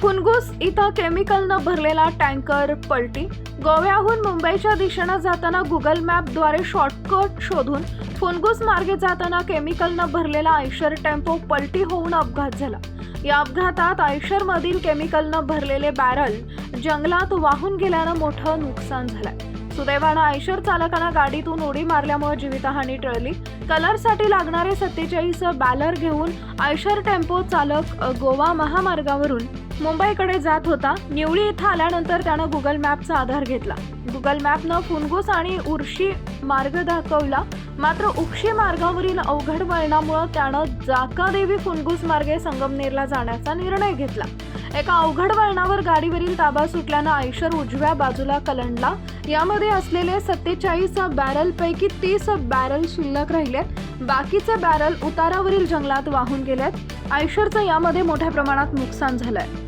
फुनगुस इथं केमिकलनं भरलेला टँकर पलटी. गोव्याहून मुंबईच्या दिशेनं जाताना गुगल मॅपद्वारे शॉर्टकट शोधून फुनगुस मार्गे जाताना केमिकलनं भरलेला आयशर टेम्पो पलटी होऊन अपघात झाला. या अपघातात आयशरमधील केमिकलनं भरलेले बॅरल जंगलात वाहून गेल्यानं मोठं नुकसान झालंय. सुदैवानं आयशर चालकानं गाडीतून उडी मारल्यामुळे जीवितहानी टळली. कलरसाठी लागणारे सत्तेचाळीस बॅलर घेऊन आयशर टेम्पो चालक गोवा महामार्गावरून मुंबईकडे जात होता. निवळी इथं आल्यानंतर त्यानं गुगल मॅपचा आधार घेतला. गुगल मॅपनं फुनगुस आणि उर्शी मार्ग दाखवला. मात्र उक्षी मार्गावरील अवघड वळणामुळे त्यानं जाकादेवी फुनगुस मार्गे संगमनेरला जाण्याचा निर्णय घेतला. एका अवघड वळणावर गाडीवरील ताबा सुटल्यानं आयशर उजव्या बाजूला कलंडला. यामध्ये असलेले सत्तेचाळीस बॅरलपैकी तीस बॅरल शिल्लक राहिलेत. बाकीचे बॅरल उतारावरील जंगलात वाहून गेलेत. आयशरचं यामध्ये मोठ्या प्रमाणात नुकसान झालंय.